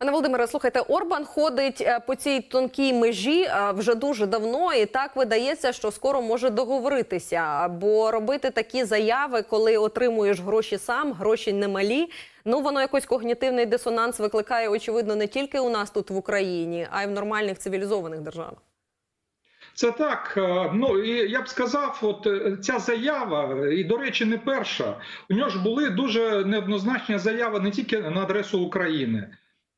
Пане Володимире, слухайте, Орбан ходить е, по цій тонкій межі е, вже дуже давно, і так видається, що скоро може договоритися. Бо робити такі заяви, коли отримуєш гроші сам, гроші немалі. Ну воно якось когнітивний дисонанс викликає, очевидно, не тільки у нас тут в Україні, а й в нормальних цивілізованих державах. Це так. е, Ну і я б сказав, от ця заява, і до речі, не перша. У нього ж були дуже неоднозначні заяви не тільки на адресу України.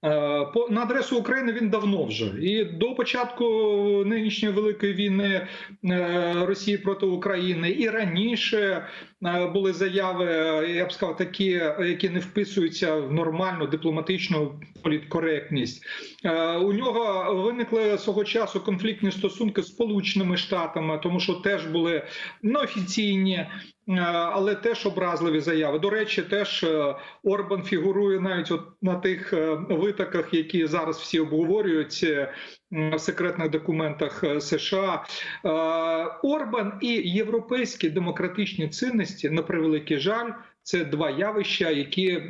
Е, По на адресу України він давно вже і до початку нинішньої великої війни е, Росії проти України, і раніше е, були заяви, я б сказав, такі, які не вписуються в нормальну дипломатичну політкоректність. У нього виникли свого часу конфліктні стосунки з Сполученими Штатами, тому що теж були неофіційні. Е, Але теж образливі заяви. До речі, теж е, Орбан фігурує навіть от на тих е, витоках, які зараз всі обговорюють в секретних документах США. Орбан і європейські демократичні цінності, на превеликий жаль, це два явища, які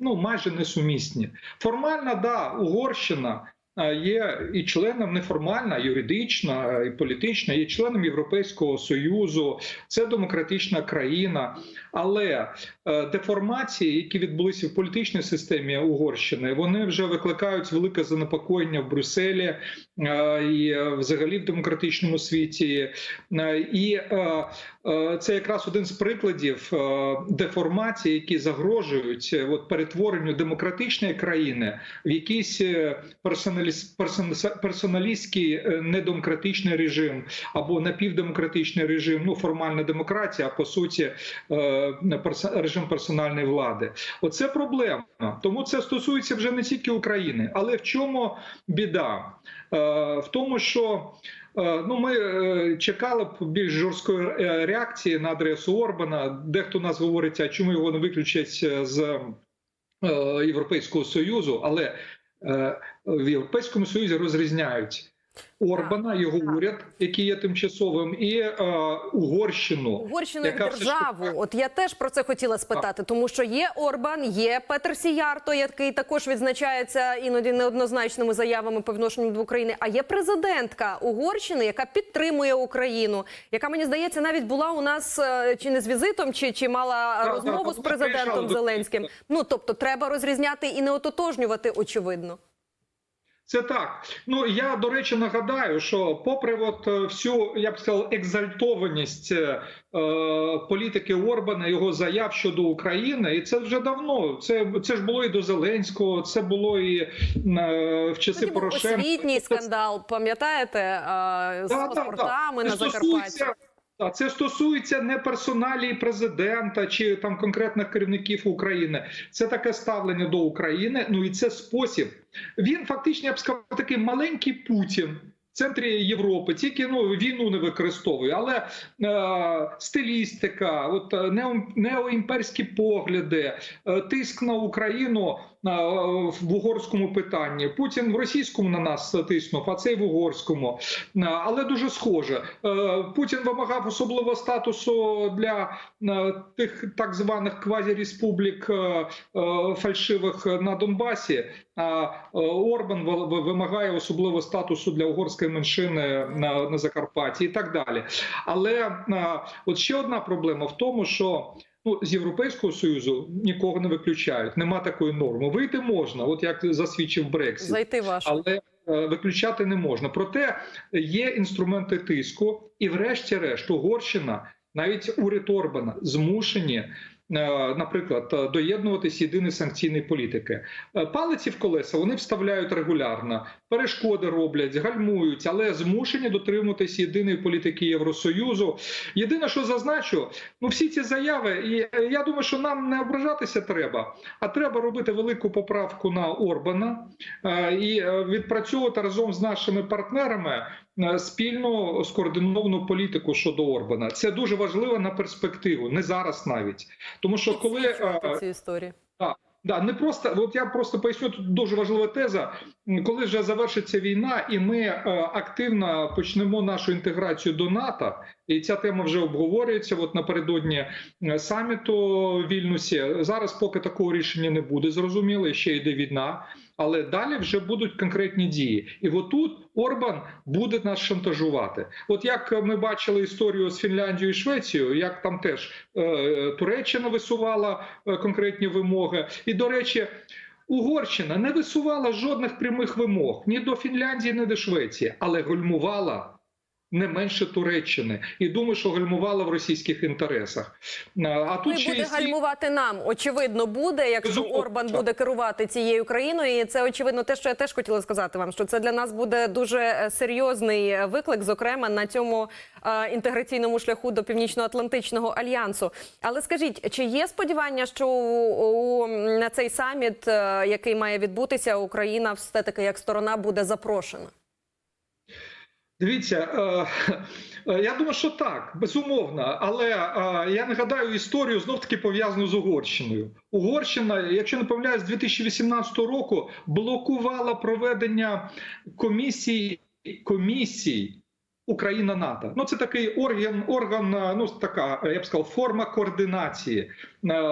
ну майже несумісні. Формально, да, Угорщина. Е, Є і членом неформальна, юридична і політична, є членом Європейського союзу, це демократична країна. Але е, деформації, які відбулися в політичній системі Угорщини, вони вже викликають велике занепокоєння в Брюсселі е, і е, взагалі в демократичному світі. Е, І е, е, це якраз один з прикладів е, деформації, які загрожують е, от перетворенню демократичної країни в якийсь е, персоналіс- персоналіс- персоналістський е, недемократичний режим або напівдемократичний режим, ну формальна демократія, а по суті е, режим персональної влади. Оце проблема. Тому це стосується вже не тільки України, але в чому біда? Е, В тому, що ну ми чекали б більш жорсткої реакції на адресу Орбана. Дехто нас говорить, а чому його не виключать з Європейського союзу, але в Європейському Союзі розрізняють. Орбана, його уряд, який є тимчасовим, і е, Угорщину, Угорщину як яка все державу. таки- От я теж про це хотіла спитати, тому що є Орбан, є Петер Сіярто, який також відзначається іноді неоднозначними заявами по відношенню до України. А є президентка Угорщини, яка підтримує Україну, яка мені здається навіть була у нас е, чи не з візитом, чи, чи мала Так, розмову так, з президентом до- Зеленським. Ну тобто, треба розрізняти і не ототожнювати, очевидно. Це так. Ну я до речі нагадаю, що попри от е, всю я б сказав, екзальтованість е, політики Орбана, його заяв щодо України, і це вже давно. Це це ж було і до Зеленського, це було і е, в часи Порошенка. освітній скандал, пам'ятаєте, е, з Да, да, да. паспортами на Закарпатті. Та, Це стосується не персоналії президента чи там конкретних керівників України. Це таке ставлення до України. Ну і це спосіб. Він фактично я б сказав, такий маленький Путін. Центрі Європи тільки ну війну не використовує, але е, стилістика, от е, нео, неоімперські погляди, е, тиск на Україну е, в угорському питанні. Путін в російському на нас тиснув, а цей в угорському. Е, Але дуже схоже. Е, Путін вимагав особливого статусу для е, тих так званих квазіреспублік е, е, фальшивих на Донбасі. А е, Орбан ви- ви- вимагає особливого статусу для угорської меншини на, на Закарпатті і так далі. Але от ще одна проблема в тому, що ну з Європейського союзу нікого не виключають. Нема такої норми. Вийти можна, от як засвідчив Брексі, Зайти важко. але е, виключати не можна. Проте є інструменти тиску, і, врешті-решт, Угорщина, навіть уряд Орбана, змушені. е, Наприклад, е, доєднуватись єдиної санкційної політики. Е, Палиці в колеса вони вставляють регулярно, перешкоди роблять, гальмують, але змушені дотримуватись єдиної політики Євросоюзу. Єдине, що зазначу, ну всі ці заяви, і я думаю, що нам не ображатися треба, а треба робити велику поправку на Орбана і відпрацьовувати разом з нашими партнерами спільну скоординовану політику щодо Орбана. Це дуже важливо на перспективу, не зараз навіть, тому що коли е, цю. Да, не просто от я просто поясню тут дуже важлива теза. Коли вже завершиться війна, і ми е, активно почнемо нашу інтеграцію до НАТО, і ця тема вже обговорюється. От напередодні е, саміту в Вільнюсі. Зараз поки такого рішення не буде, зрозуміло, ще йде війна. Але далі вже будуть конкретні дії, і отут Орбан буде нас шантажувати. От як ми бачили історію з Фінляндією і Швецією, як там теж е, Туреччина висувала е, конкретні вимоги, і до речі. Угорщина не висувала жодних прямих вимог ні до Фінляндії, ні до Швеції, але гальмувала не менше Туреччини, і думаю, що гальмувала в російських інтересах. А а Ну, тут ще буде гальмувати нам. Очевидно, буде, якщо Орбан буде керувати цією країною. І це очевидно, те, що я теж хотіла сказати вам, що це для нас буде дуже е, серйозний е, виклик, зокрема на цьому е, інтеграційному шляху до північно-атлантичного альянсу. Але скажіть, чи є сподівання, що у, у, на цей саміт, який має відбутися, Україна все таки як сторона буде запрошена? Дивіться, е, е, я думаю, що так, безумовно. Але е, я нагадаю історію знов таки пов'язану з Угорщиною. Угорщина, якщо не помиляюсь, з 2018 року блокувала проведення комісій комісій. Україна НАТО. Ну це такий орган, орган, ну така, я б сказав, форма координації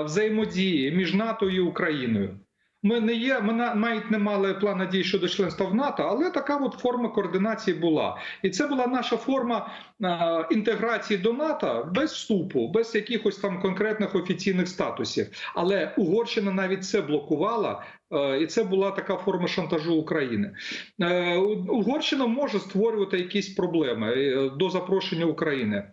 взаємодії між НАТО і Україною. Ми не є, ми навіть не мали плану дій щодо членства в НАТО, але така от форма координації була. І це була наша форма е, інтеграції до НАТО без вступу, без якихось там конкретних офіційних статусів. Але Угорщина навіть це блокувала, е, і це була така форма шантажу України. Е, Угорщина може створювати якісь проблеми е, до запрошення України.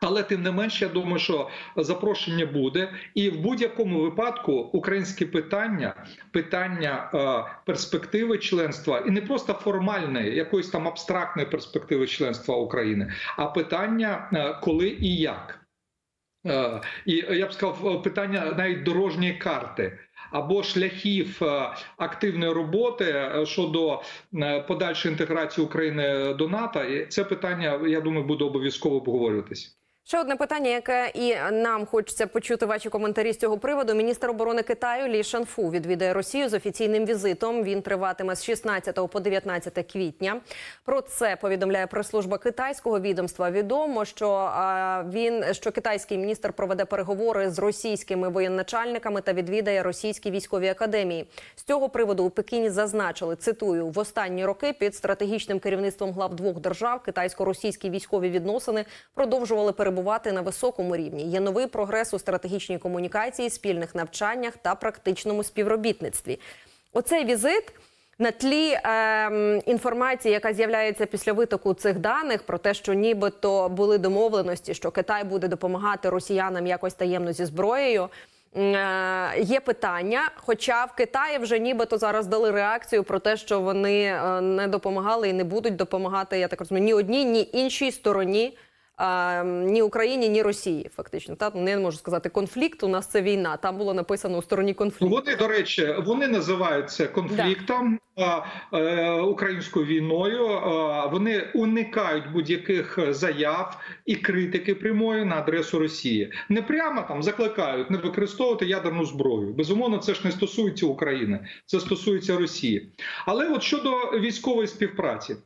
Але тим не менше, я думаю, що запрошення буде, і в будь-якому випадку українське питання, питання е, перспективи членства, і не просто формальної, якоїсь там абстрактної перспективи членства України, а питання е, коли і як. Е, і я б сказав, питання навіть дорожньої карти. Або шляхів е, активної роботи е, щодо е, подальшої інтеграції України до НАТО, І це питання, я думаю, буде обов'язково обговорюватися. Ще одне питання, яке і нам хочеться почути ваші коментарі з цього приводу. Міністр оборони Китаю Лі Шанфу відвідає Росію з офіційним візитом. Він триватиме з 16 по 19 квітня. Про це повідомляє прес-служба китайського відомства. Відомо, що він що китайський міністр проведе переговори з російськими воєначальниками та відвідає російські військові академії. З цього приводу у Пекіні зазначили цитую в останні роки під стратегічним керівництвом глав двох держав китайсько-російські військові відносини продовжували перебувати на високому рівні. Є новий прогрес у стратегічній комунікації, спільних навчаннях та практичному співробітництві. Оцей візит. На тлі ем, інформації, яка з'являється після витоку цих даних, про те, що нібито були домовленості, що Китай буде допомагати росіянам якось таємно зі зброєю. е, Є питання, хоча в Китаї вже нібито зараз дали реакцію про те, що вони е, не допомагали і не будуть допомагати, я так розумію, ні одній, ні іншій стороні, е, ні Україні, ні Росії. Фактично, та Ну, не можу сказати конфлікт. У нас це війна. Там було написано у стороні конфлікту. Вони, до речі, вони називають це конфліктом, а, е, українською війною. Вони уникають будь-яких заяв і критики прямої на адресу Росії. Не прямо там закликають не використовувати ядерну зброю. Безумовно, це ж не стосується України, це стосується Росії. Але от щодо військової співпраці,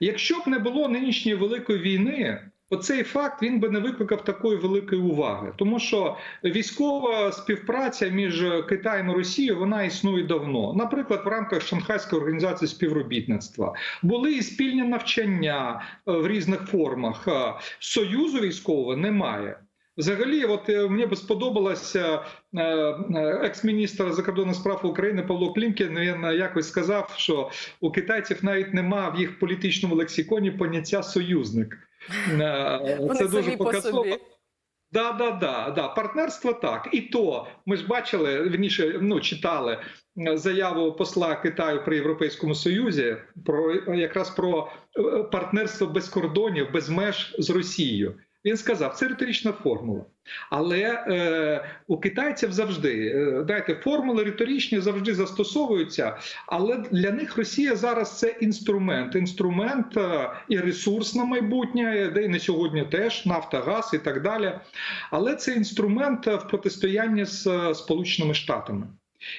якщо б не було нинішньої великої війни. Оцей факт він би не викликав такої великої уваги, тому що військова співпраця між Китаєм і Росією вона існує давно. Наприклад, в рамках Шанхайської організації співробітництва були і спільні навчання е, в різних формах. Е, Союзу військового немає. Взагалі, от е, мені би сподобалося екс-міністр закордонних справ України Павло Клімкін. Він якось сказав, що у китайців навіть нема в їх політичному лексиконі поняття союзник. Е, Це дуже показово. Да, да, да, да, партнерство так. І то ми ж бачили, верніше, ну читали е, заяву посла Китаю при Європейському Союзі про якраз про е, партнерство без кордонів, без меж з Росією. Він сказав, це риторична формула. Але е, у китайців завжди е, знаєте, формули риторичні завжди застосовуються, але для них Росія зараз це інструмент, інструмент е, і ресурс на майбутнє, де і на сьогодні теж нафта, газ і так далі. Але це інструмент е, в протистоянні з е, Сполученими Штатами.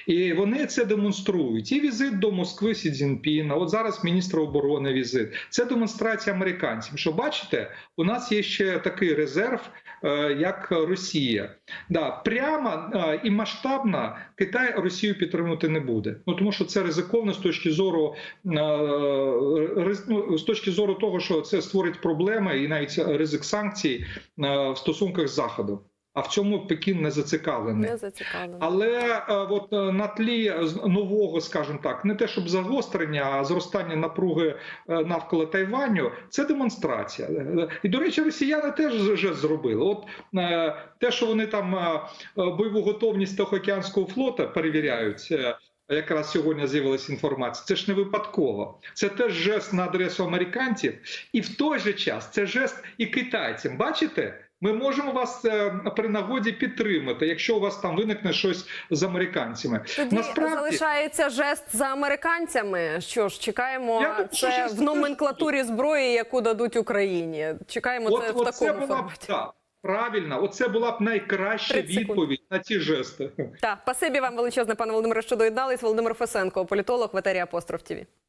І вони це демонструють. І візит до Москви Сі Цзіньпіна, от зараз міністра оборони візит. Це демонстрація американцям. Що бачите, у нас є ще такий резерв, е, як Росія. Да, прямо е, і масштабно Китай Росію підтримувати не буде. Ну тому що це ризиковано з точки зору е, ну, з точки зору того, що це створить проблеми і навіть ризик санкцій в стосунках з Заходом. А в цьому Пекін не зацікавлений. Не зацікавлено. Але е, от е, на тлі нового, скажімо так, не те щоб загострення, а зростання напруги е, навколо Тайваню, це демонстрація. І до речі, росіяни теж вже зробили. От те, що вони там бойову готовність Тихоокеанського флота перевіряють. Якраз сьогодні з'явилася інформація. Це ж не випадково. Це теж жест на адресу американців, і в той же час це жест і китайцям. Бачите? Ми можемо вас е, при нагоді підтримати, якщо у вас там виникне щось з американцями. Тоді Насправді- залишається жест за американцями. Що ж, чекаємо Я думаю, це жест в номенклатурі зброї, яку дадуть Україні. Чекаємо це в оце такому була б форматі. так, правильно. Оце була б найкраща відповідь на ці жести. Так, спасибі вам величезне, пане Володимире, що доєднались. Володимир Фесенко, політолог в етері Апостроф ТІВІ.